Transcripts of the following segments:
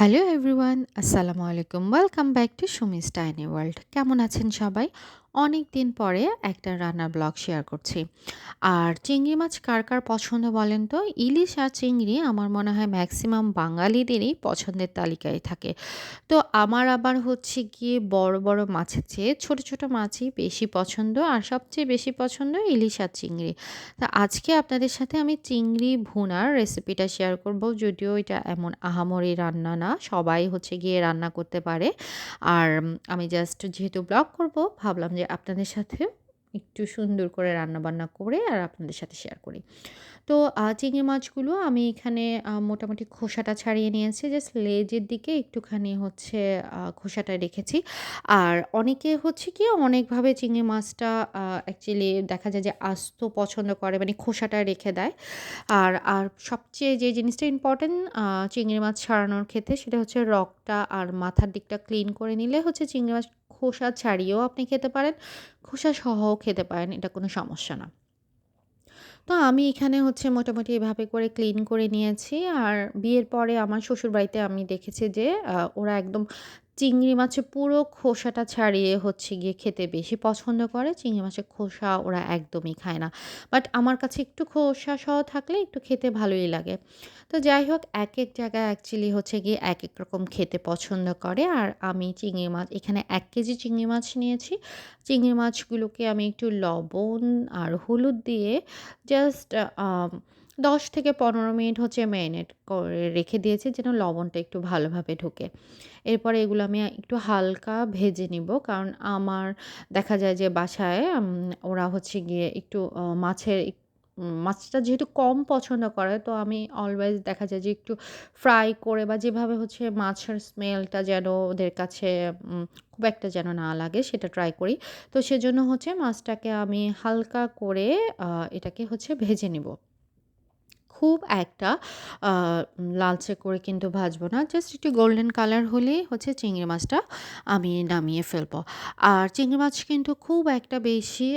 Hello everyone আসসালামু আলাইকুম welcome back to Sumi's tiny world কেমন আছেন সবাই? অনেক দিন পরে একটা রান্নার ব্লগ শেয়ার করছি। আর চিংড়ি মাছ কার কার পছন্দ বলেন তো? ইলিশ আর চিংড়ি আমার মনে হয় ম্যাক্সিমাম বাঙালিদেরই পছন্দের তালিকায় থাকে। তো আমার আবার হচ্ছে গিয়ে বড় বড় মাছের চেয়ে ছোট ছোট মাছই বেশি পছন্দ আর সবচেয়ে বেশি পছন্দ ইলিশ আর চিংড়ি। তা আজকে আপনাদের সাথে আমি চিংড়ি ভুনার রেসিপিটা শেয়ার করব। যদিও এটা এমন আহামরি রান্না না, সবাই হচ্ছে গিয়ে রান্না করতে পারে। আর আমি জাস্ট যেহেতু ব্লগ করব, ভাবলাম যে আপনাদের সাথে একটু সুন্দর করে রান্নাবান্না করে আর আপনাদের সাথে শেয়ার করি। তো চিংড়ি মাছগুলো আমি এখানে মোটামুটি খোসাটা ছাড়িয়ে নিয়েছি। জাস্ট লেজের দিকে একটুখানি হচ্ছে খোসাটা রেখেছি। আর অনেকে হচ্ছে কি, অনেকভাবে চিংড়ি মাছটা অ্যাকচুয়ালি দেখা যায় যে আস্ত পছন্দ করে মানে খোসাটা রেখে দেয়। আর আর সবচেয়ে যে জিনিসটা ইম্পর্টেন্ট চিংড়ি মাছ ছাড়ানোর ক্ষেত্রে সেটা হচ্ছে রকটা আর মাথার দিকটা ক্লিন করে নিলে হচ্ছে চিংড়ি মাছ খোসা ছাড়িয়েও আপনি খেতে পারেন। খোসা সহও খেতে পারেন, এটা কোনো সমস্যা না। তো আমি এখানে হচ্ছে মোটামুটি এভাবে করে ক্লিন করে নিয়েছি। আর বিয়ের পরে আমার শ্বশুরবাড়িতে আমি দেখেছি যে ওরা একদম চিংড়ি মাছের পুরো খোসাটা ছাড়িয়ে হচ্ছে গিয়ে খেতে বেশি পছন্দ করে। চিংড়ি মাছের খোসা ওরা একদমই খায় না। বাট আমার কাছে একটু খোসা সহ থাকলে একটু খেতে ভালোই লাগে। তো যাই হোক, এক এক জায়গায় অ্যাকচুয়ালি হচ্ছে গিয়ে এক এক রকম খেতে পছন্দ করে। আর আমি চিংড়ি মাছ, এখানে এক কেজি চিংড়ি মাছ নিয়েছি। চিংড়ি মাছগুলোকে আমি একটু লবণ আর হলুদ দিয়ে জাস্ট দশ থেকে পনেরো মিনিট হচ্ছে ম্যারিনেট করে রেখে দিয়েছি যেন লবণটা একটু ভালোভাবে ঢোকে। এরপরে এগুলো আমি একটু হালকা ভেজে নিব কারণ আমার দেখা যায় যে বাসায় ওরা হচ্ছে গিয়ে একটু মাছের মাছটা যেহেতু কম পছন্দ করে, তো আমি অলওয়েজ দেখা যায় যে একটু ফ্রাই করে বা যেভাবে হচ্ছে মাছের স্মেলটা যেন ওদের কাছে খুব একটা যেন না লাগে সেটা ট্রাই করি। তো সেজন্য হচ্ছে মাছটাকে আমি হালকা করে এটাকে হচ্ছে ভেজে নিব। খুব একটা লালচে করে কিন্তু ভাজবো না। জাস্ট একটু গোল্ডেন কালার হলেই হচ্ছে চিংড়ি মাছটা আমি নামিয়ে ফেলব। আর চিংড়ি মাছ কিন্তু খুব একটা বেশি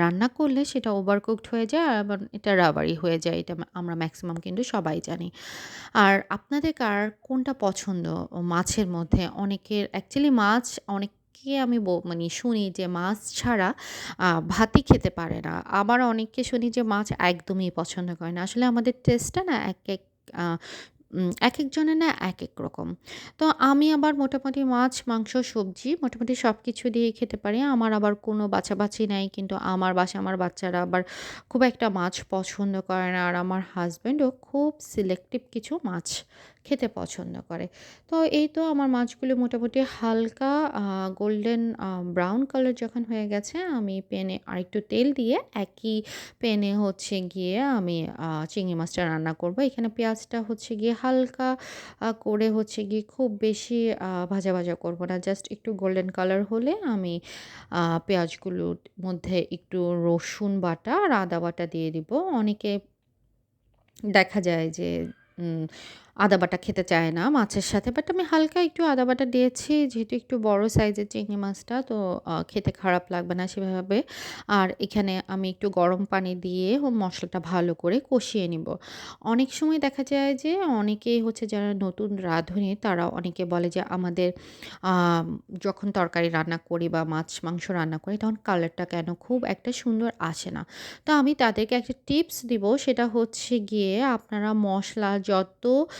রান্না করলে সেটা ওভারকুকড হয়ে যায় আর এটা রাবারি হয়ে যায়। এটা আমরা ম্যাক্সিমাম কিন্তু সবাই জানি। আর আপনাদের কার কোনটা পছন্দ? মাছের মধ্যে অনেকের অ্যাকচুয়ালি মাছ অনেক অনেককে আমি মানে শুনি যে মাছ ছাড়া ভাতই খেতে পারে না। আবার অনেককে শুনি যে মাছ একদমই পছন্দ করে না। আসলে আমাদের টেস্টটা না এক এক এক একজনের না এক এক রকম। তো আমি আবার মোটামুটি মাছ, মাংস, সবজি মোটামুটি সব কিছু দিয়ে খেতে পারি। আমার আবার কোনো বাছাবাছি নাই, কিন্তু আমার বাসা আমার বাচ্চারা আবার খুব একটা মাছ পছন্দ করে না। আর আমার হাজব্যান্ডও খুব সিলেক্টিভ কিছু মাছ খেতে পছন্দ করে। তো এই তো আমার মাছগুলো মোটামুটি হালকা গোল্ডেন ব্রাউন কালার যখন হয়ে গেছে, আমি পেনে আরেকটু তেল দিয়ে একই পেনে হচ্ছে গিয়ে আমি চিংড়ি মাছটা রান্না করব। এখানে পেঁয়াজটা হচ্ছে গিয়ে হালকা করে হচ্ছে গিয়ে খুব বেশি ভাজা ভাজা করব না। জাস্ট একটু গোল্ডেন কালার হলে আমি পেঁয়াজগুলোর মধ্যে একটু রসুন বাটা আর আদা বাটা দিয়ে দিব। অনেকে দেখা যায় যে আদা বাটা খেতে চায় না মাছের সাথে বাট আমি হালকা একটু আদা বাটা দিয়েছি, যেহেতু একটু বড় সাইজের চিংড়ি মাছটা, তো খেতে খারাপ লাগবে না সেভাবে। আর এখানে আমি একটু গরম পানি দিয়ে মশলাটা ভালো করে কষিয়ে নিব। অনেক সময় দেখা যায় যে অনেকেই হচ্ছে যারা নতুন রাঁধুনি, তারা অনেকে বলে যে, আমাদের যখন তরকারি রান্না করি বা মাছ মাংস রান্না করি, তখন কালারটা কেন খুব একটা সুন্দর আসে না। তো আমি তাদেরকে একটা টিপস দিব, সেটা হচ্ছে গিয়ে আপনারা মশলা যত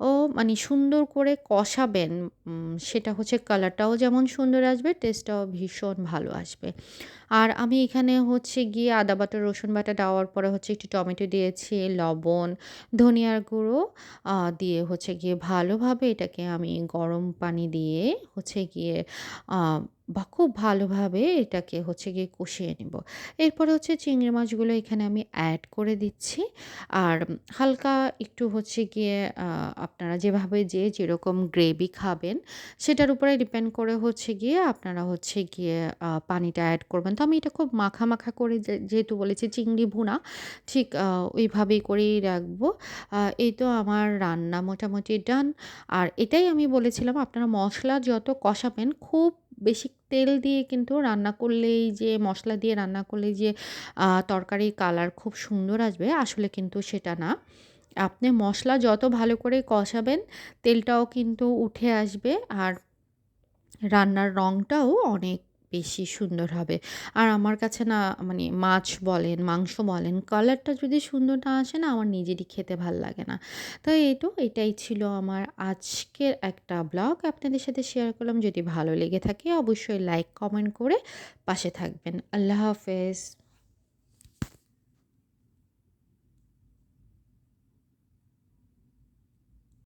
ও মানে সুন্দর করে কষাবেন সেটা হচ্ছে কালারটাও যেমন সুন্দর আসবে টেস্টটাও ভীষণ ভালো আসবে। আর আমি এখানে হচ্ছে গিয়ে আদা বাটা, রসুন বাটা দেওয়ার পরে হচ্ছে একটু টমেটো দিয়েছি, লবণ, ধনিয়ার গুঁড়ো দিয়ে হচ্ছে গিয়ে ভালোভাবে এটাকে আমি গরম পানি দিয়ে হচ্ছে গিয়ে বা খুব ভালোভাবে এটাকে হচ্ছে গিয়ে কষিয়ে নেব। এরপরে হচ্ছে চিংড়ি মাছগুলো এখানে আমি অ্যাড করে দিচ্ছি। আর হালকা একটু হচ্ছে গিয়ে আপনারা যেভাবে যে যেরকম গ্রেভি খাবেন, সেটার উপরে ডিপেন্ড করে হচ্ছে গিয়ে আপনারা হচ্ছে গিয়ে পানিটা অ্যাড করবেন। তো আমি এটা খুব মাখা মাখা করে যেহেতু বলেছি চিংড়ি ভুনা, ঠিক ওইভাবেই করেই রাখব। এই তো আমার রান্না মোটামুটি ডান আর এটাই আমি বলেছিলাম, আপনারা মশলা যত কষাবেন, খুব বেশি তেল দিয়ে কিন্তু রান্না করলেই যে, মশলা দিয়ে রান্না করলেই যে তরকারির কালার খুব সুন্দর আসবে, আসলে কিন্তু সেটা না। আপনি মশলা যত ভালো করে কষাবেন, তেলটাও কিন্তু উঠে আসবে আর রান্নার রঙটাও অনেক বেশি সুন্দর হবে। আর আমার কাছে না মানে মাছ বলেন, মাংস বলেন, কালারটা যদি সুন্দর না আসে না, আমার নিজেরই খেতে ভালো লাগে না। তো এই তো, এটাই ছিল আমার আজকের একটা ব্লগ। আপনাদের সাথে শেয়ার করলাম। যদি ভালো লেগে থাকে, অবশ্যই লাইক, কমেন্ট করে পাশে থাকবেন। আল্লাহ হাফেজ।